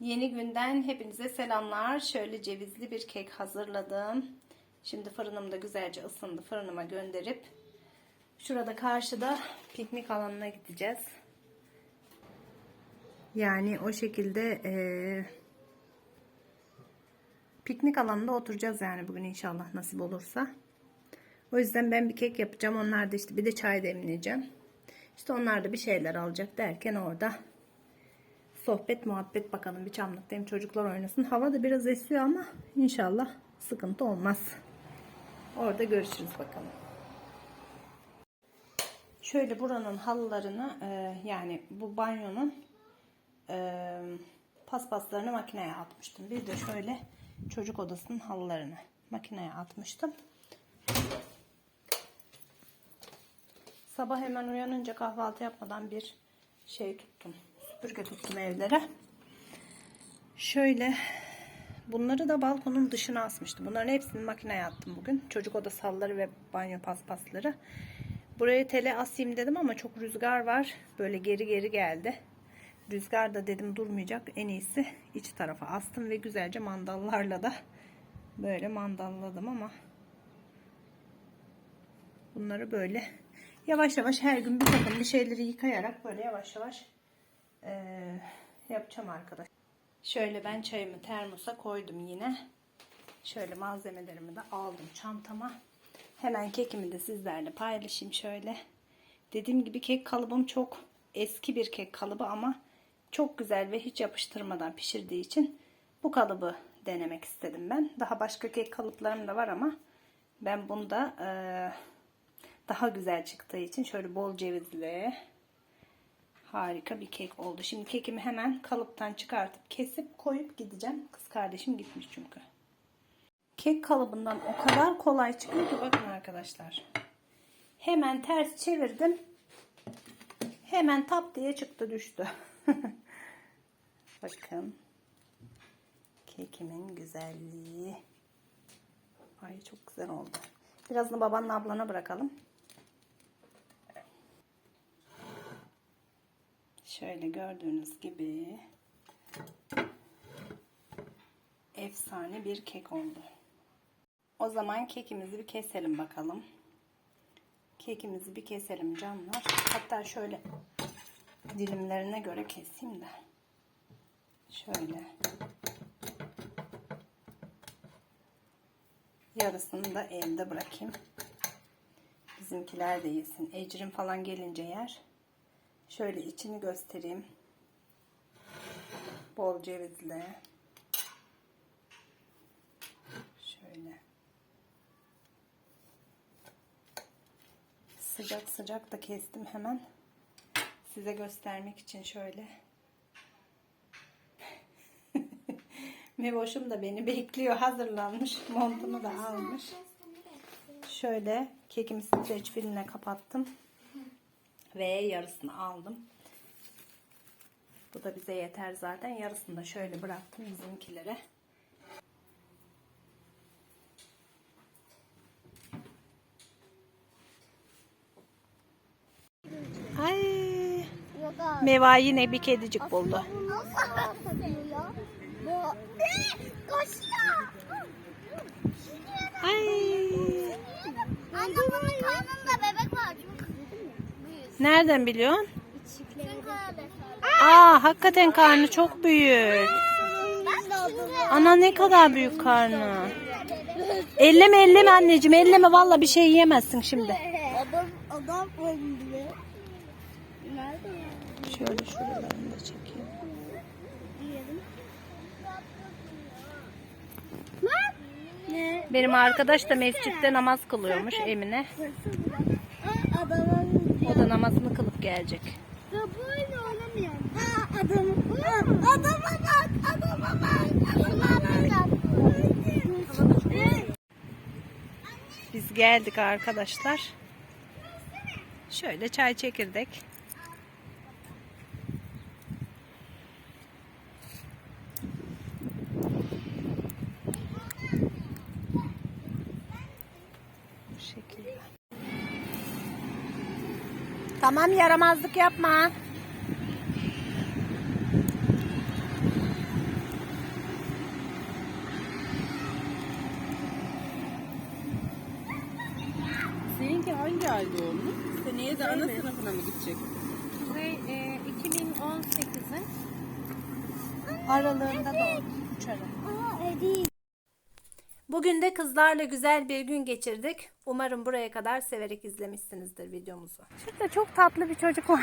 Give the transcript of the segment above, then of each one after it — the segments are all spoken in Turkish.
Yeni günden hepinize selamlar. Şöyle cevizli bir kek hazırladım. Şimdi fırınımda güzelce ısındı. Fırınıma gönderip şurada karşıda piknik alanına gideceğiz. Yani o şekilde eee, piknik alanında oturacağız yani bugün inşallah nasip olursa. O yüzden ben bir kek yapacağım. Onlar da işte bir de çay demleyeceğim. İşte onlar da bir şeyler alacak derken orada sohbet muhabbet bakalım bir çamlıktayım çocuklar oynasın. Hava da biraz esiyor ama inşallah sıkıntı olmaz. Orada görüşürüz bakalım. Şöyle buranın halılarını e, yani bu banyonun e, paspaslarını makineye atmıştım. Bir de şöyle çocuk odasının halılarını makineye atmıştım. Sabah hemen uyanınca kahvaltı yapmadan bir şey tuttum. Süpürge tuttum evlere. Şöyle bunları da balkonun dışına asmıştım. Bunların hepsini makineye attım bugün. Çocuk odası halıları ve banyo paspasları. Buraya tele asayım dedim ama çok rüzgar var. Böyle geri geri geldi. Rüzgar da dedim durmayacak. En iyisi iç tarafa astım ve güzelce mandallarla da böyle mandalladım ama bunları böyle yavaş yavaş her gün bir takım bir şeyleri yıkayarak böyle yavaş yavaş eee, yapacağım arkadaş. Şöyle ben çayımı termosa koydum yine. Şöyle malzemelerimi de aldım çantama. Hemen kekimi de sizlerle paylaşayım şöyle. Dediğim gibi kek kalıbım çok eski bir kek kalıbı ama çok güzel ve hiç yapıştırmadan pişirdiği için bu kalıbı denemek istedim ben. Daha başka kek kalıplarım da var ama ben bunda eee daha güzel çıktığı için şöyle bol cevizli harika bir kek oldu. Şimdi kekimi hemen kalıptan çıkartıp kesip koyup gideceğim. Kız kardeşim gitmiş çünkü. Kek kalıbından o kadar kolay çıkıyor ki bakın arkadaşlar. Hemen ters çevirdim. Hemen tap diye çıktı düştü. bakın. Kekimin güzelliği. Ay çok güzel oldu. Birazını babanın ablana bırakalım. Şöyle gördüğünüz gibi efsane bir kek oldu. O zaman kekimizi bir keselim bakalım. Kekimizi bir keselim canlar. Hatta şöyle dilimlerine göre keseyim de. Şöyle. Yarısını da evde bırakayım. Bizimkiler de yesin. Ecrin falan gelince yer. Şöyle içini göstereyim. Bol cevizli. Şöyle. Sıcak sıcak da kestim hemen. Size göstermek için şöyle. Mevoşum da beni bekliyor. Hazırlanmış. Montunu da almış. Şöyle kekimi streç filine kapattım. Ve yarısını aldım. Bu da bize yeter zaten. Yarısını da şöyle bıraktım bizimkilere. Ay. Meva yine bir kedicik buldu. Ay. Anne bunun karnında bebek var. Çok büyük. Nereden biliyorsun? Aa, hakikaten karnı çok büyük. Ana ne kadar büyük karnı. Elleme elleme anneciğim elleme valla bir şey yiyemezsin şimdi. Adam, adam? Şöyle şuralarını da çekeyim. Benim arkadaş da mescitte namaz kılıyormuş Emine. Adamın O da namazını kılıp gelecek. Ya böyle oynamıyor. Aa, adamı. Adama bak. Adama bak. Adama bak. Biz geldik arkadaşlar. Şöyle çay çekirdek. Bu şekilde. Tamam yaramazlık yapma. Seninki hangi halde olmuş? Seneye de ana sınıfına mı gidecek? Kuzey e, 2018'in aralığında doğmuş. Uçarım. Aa, edik. Bugün de kızlarla güzel bir gün geçirdik. Umarım buraya kadar severek izlemişsinizdir videomuzu. Şurada çok tatlı bir çocuk var.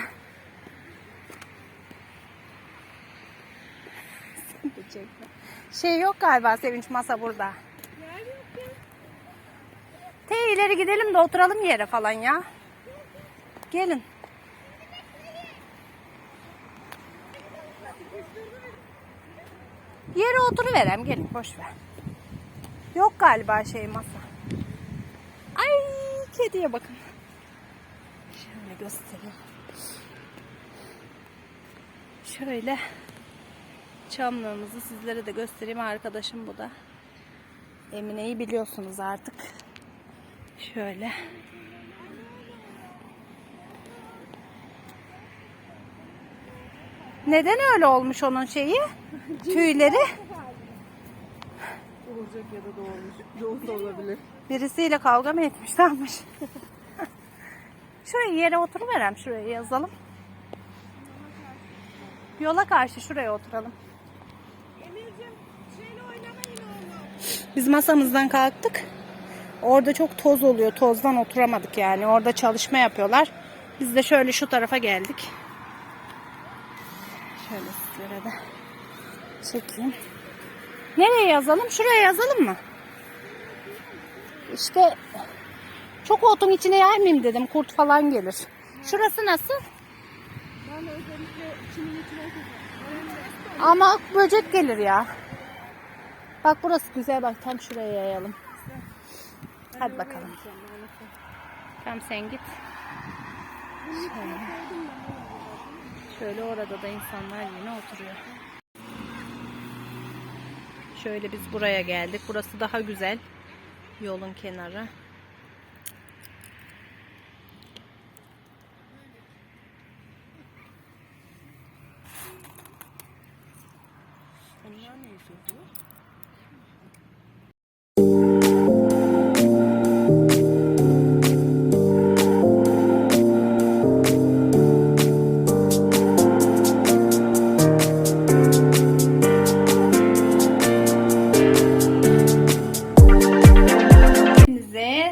Şey yok galiba Sevinç masa burada. Te ileri gidelim de oturalım yere falan ya. Gelin. Yere oturuverem gelin boş ver. Yok galiba şey masa. Ay kediye bakın. Şöyle göstereyim. Şöyle çamlığımızı sizlere de göstereyim. Arkadaşım bu da. Emine'yi biliyorsunuz artık. Şöyle. Neden öyle olmuş onun şeyi? Tüyleri. Olacak ya da doğmuş. Doğum da olabilir. Birisiyle kavga mı etmişlermiş? şuraya yere oturuverem. Şuraya yazalım. Yola karşı şuraya oturalım. Biz masamızdan kalktık. Orada çok toz oluyor. Tozdan oturamadık yani. Orada çalışma yapıyorlar. Biz de şöyle şu tarafa geldik. Şöyle sizlere de çekeyim. Nereye yazalım? Şuraya yazalım mı? İşte çok otun içine yaymayayım dedim. Kurt falan gelir. Şurası nasıl? Ben özellikle çimin içine Ama böcek gelir ya. Bak burası güzel bak tam şuraya yayalım. Hadi bakalım. Tamam sen git. Şöyle. Şöyle orada da insanlar yine oturuyor. Şöyle biz buraya geldik. Burası daha güzel. Yolun kenarı. Onlar ne yazıyor?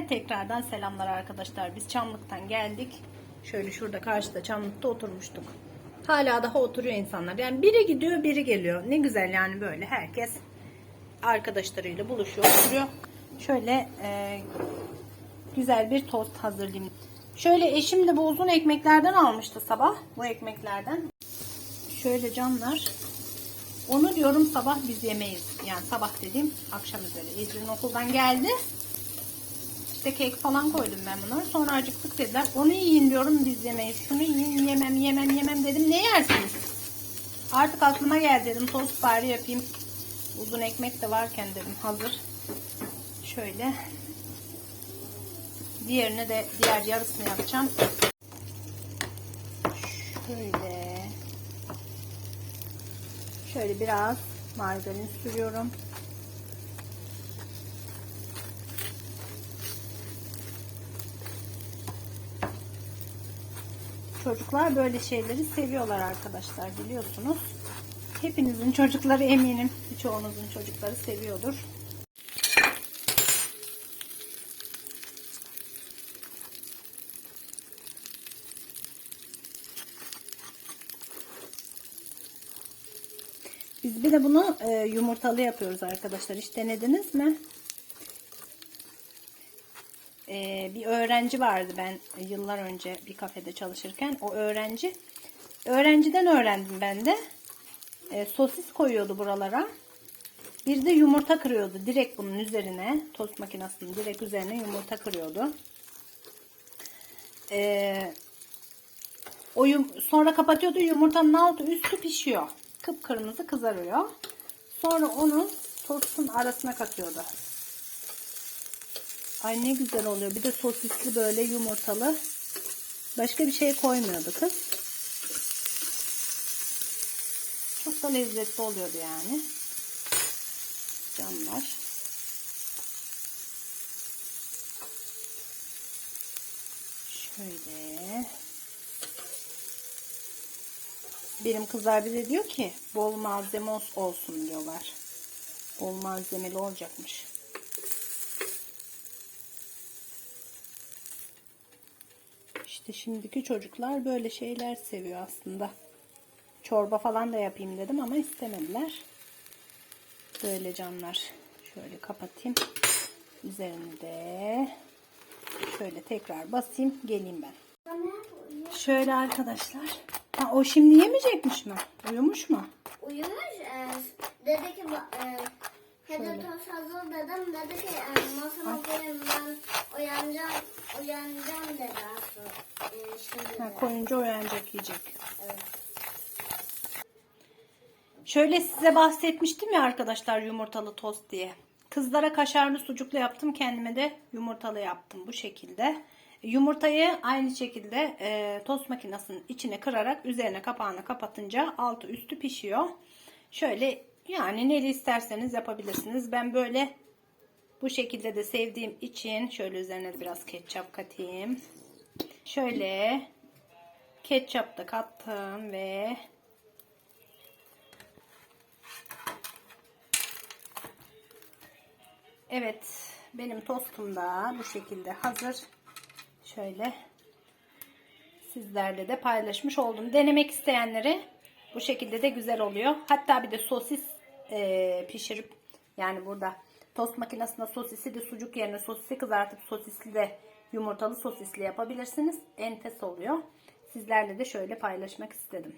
Tekrardan selamlar arkadaşlar. Biz Çamlık'tan geldik. Şöyle şurada karşıda Çamlık'ta oturmuştuk. Hala daha oturuyor insanlar. Yani biri gidiyor biri geliyor. Ne güzel yani böyle herkes arkadaşlarıyla buluşuyor oturuyor. Şöyle e, güzel bir tost hazırlayayım. Şöyle eşim de bu uzun ekmeklerden almıştı sabah. Bu ekmeklerden. Şöyle canlar. Onu diyorum sabah biz yemeyiz. Yani sabah dediğim akşam üzeri. Ecrin okuldan geldi. İşte kek falan koydum ben bunları. Sonra acıktık dediler. Onu yiyin diyorum biz yemeyiz. Şunu yiyin yemem yemem yemem dedim. Ne yersiniz? Artık aklıma geldi dedim. Tost bari yapayım. Uzun ekmek de varken dedim hazır. Şöyle. Diğerini de diğer yarısını yapacağım. Şöyle. Şöyle biraz margarin sürüyorum. Çocuklar böyle şeyleri seviyorlar arkadaşlar biliyorsunuz. Hepinizin çocukları eminim birçoğunuzun çocukları seviyordur. Biz bir de bunu e, yumurtalı yapıyoruz arkadaşlar. Hiç denediniz mi? Ee, bir öğrenci vardı ben yıllar önce bir kafede çalışırken. O öğrenci, öğrenciden öğrendim ben de. Ee, sosis koyuyordu buralara. Bir de yumurta kırıyordu direkt bunun üzerine. Tost makinesinin direkt üzerine yumurta kırıyordu. Ee, o yum sonra kapatıyordu yumurtanın altı üstü pişiyor. Kıpkırmızı kızarıyor. Sonra onu tostun arasına katıyordu. Ay ne güzel oluyor. Bir de sosisli böyle yumurtalı. Başka bir şey koymuyordu kız. Çok da lezzetli oluyordu yani. Canlar. Şöyle. Benim kızlar bize diyor ki bol malzeme ol- olsun diyorlar. Bol malzemeli olacakmış. İşte şimdiki çocuklar böyle şeyler seviyor aslında. Çorba falan da yapayım dedim ama istemediler. Böyle canlar. Şöyle kapatayım. Üzerini de şöyle tekrar basayım. Geleyim ben. Şöyle arkadaşlar. Ha, o şimdi yemeyecekmiş mi? Uyumuş mu? Uyumuş. E, dedi ki e, toz hazır dedim. Dedi ki e, masama koyayım ben uyanacağım, uyanacağım dedi. Ha, koyunca uyanacak yiyecek. Şöyle size bahsetmiştim ya arkadaşlar yumurtalı tost diye. Kızlara kaşarlı sucuklu yaptım. Kendime de yumurtalı yaptım bu şekilde. Yumurtayı aynı şekilde e, tost makinesinin içine kırarak üzerine kapağını kapatınca altı üstü pişiyor. Şöyle yani neli isterseniz yapabilirsiniz. Ben böyle bu şekilde de sevdiğim için şöyle üzerine biraz ketçap katayım. Şöyle ketçap da kattım ve Evet, benim tostum da bu şekilde hazır. Şöyle sizlerle de paylaşmış oldum. Denemek isteyenleri bu şekilde de güzel oluyor. Hatta bir de sosis e, pişirip yani burada tost makinesinde sosisi de sucuk yerine sosisi kızartıp sosisli de yumurtalı sosisli yapabilirsiniz. Enfes oluyor. Sizlerle de şöyle paylaşmak istedim.